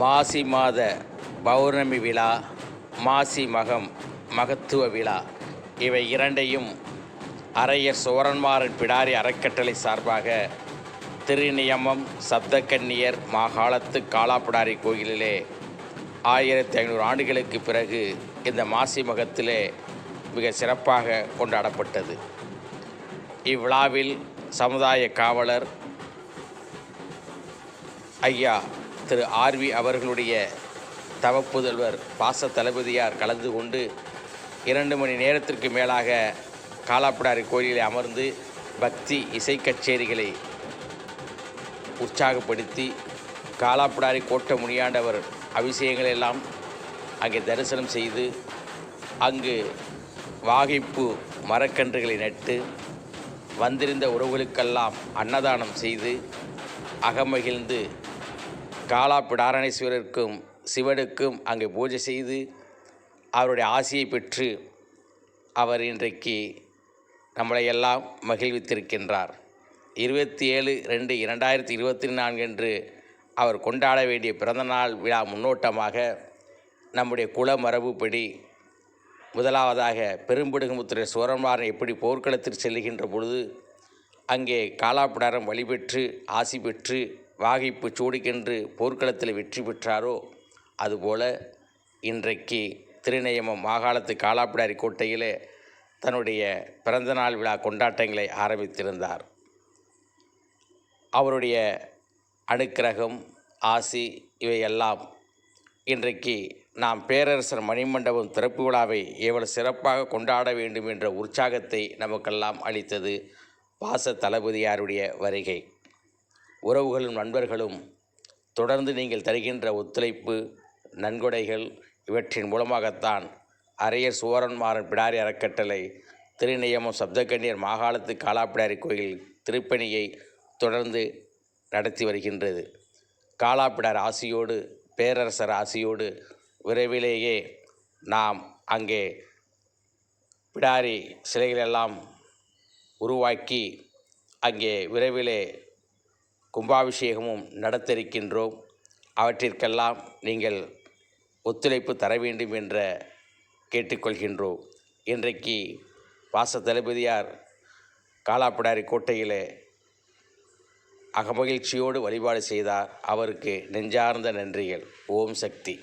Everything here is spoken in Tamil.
மாசி மாத பௌர்ணமி விழா மாசி மகம் மகத்துவ விழா. இவை இரண்டையும் அரையர் சுவரன்மாரன் பிடாரி அறக்கட்டளை சார்பாக திருநியமம் சப்தக்கன்னியர் மாகாலத்து காலாப்பிடாரி கோயிலிலே ஆயிரத்தி ஐநூறு ஆண்டுகளுக்கு பிறகு இந்த மாசி மகத்திலே மிக சிறப்பாக கொண்டாடப்பட்டது. இவ்விழாவில் சமுதாய காவலர் ஐயா திரு ஆர்வி அவர்களுடைய தவப்புதல்வர் பாச தளபதியார் கலந்து கொண்டு இரண்டு மணி நேரத்திற்கு மேலாக காலாப்பிடாரி கோயிலில் அமர்ந்து பக்தி இசை கச்சேரிகளை உற்சாகப்படுத்தி காலாப்பிடாரி கோட்டை முனியாண்டவர் அபிஷேகங்கள் எல்லாம் அங்கே தரிசனம் செய்து அங்கு வாகைப்பு மரக்கன்றுகளை நட்டு வந்திருந்த உறவுகளுக்கெல்லாம் அன்னதானம் செய்து அகமகிழ்ந்து காலாப்பிடாரணேஸ்வரருக்கும் சிவனுக்கும் அங்கே பூஜை செய்து அவருடைய ஆசையை பெற்று அவர் இன்றைக்கு நம்மளை எல்லாம் மகிழ்வித்திருக்கின்றார். இருபத்தி ஏழு ரெண்டு இரண்டாயிரத்தி இருபத்தி நான்கு என்று அவர் கொண்டாட வேண்டிய பிறந்தநாள் விழா முன்னோட்டமாக நம்முடைய குல மரபுப்படி முதலாவதாக பெரும்பிடுகுமுத்துறை சோரன்மாரன் எப்படி போர்க்களத்தில் செல்லுகின்ற பொழுது அங்கே காலாப்பிடாரம் வழிபெற்று ஆசி பெற்று வாகைப்பு சூடிக்கென்று போர்க்களத்தில் வெற்றி பெற்றாரோ? அதுபோல இன்றைக்கு திருநெயமம் மாகாணத்து காலாப்பிடாரி கோட்டையிலே தன்னுடைய பிறந்தநாள் விழா கொண்டாட்டங்களை ஆரம்பித்திருந்தார். அவருடைய அனுக்கிரகம் ஆசி இவையெல்லாம் இன்றைக்கு நாம் பேரரசர் மணிமண்டபம் திறப்பு விழாவை எவ்வளவு சிறப்பாக கொண்டாட வேண்டும் என்ற உற்சாகத்தை நமக்கெல்லாம் அளித்தது பாச தளபதியாருடைய வருகை. உறவுகளும் நண்பர்களும் தொடர்ந்து நீங்கள் தருகின்ற ஒத்துழைப்பு நன்கொடைகள் இவற்றின் மூலமாகத்தான் அரையர் சுவரன்மாறன் பிடாரி அறக்கட்டளை திருநியமம் சப்தக்கண்ணியர் மாகாணத்து காலாப்பிடாரி கோயில் திருப்பணியை தொடர்ந்து நடத்தி வருகின்றது. காலாப்பிடார் ஆசியோடு பேரரசர் ஆசியோடு விரைவிலேயே நாம் அங்கே பிடாரி சிலைகளெல்லாம் உருவாக்கி அங்கே விரைவிலே கும்பாபிஷேகமும் நடத்திருக்கின்றோம். அவற்றிற்கெல்லாம் நீங்கள் ஒத்துழைப்பு தர வேண்டும் என்ற கேட்டுக்கொள்கின்றோம். இன்றைக்கு வாச தளபதியார் காலாப்பிடாரி கோட்டையில் அகமகிழ்ச்சியோடு வழிபாடு செய்தார். அவருக்கு நெஞ்சார்ந்த நன்றிகள். ஓம் சக்தி.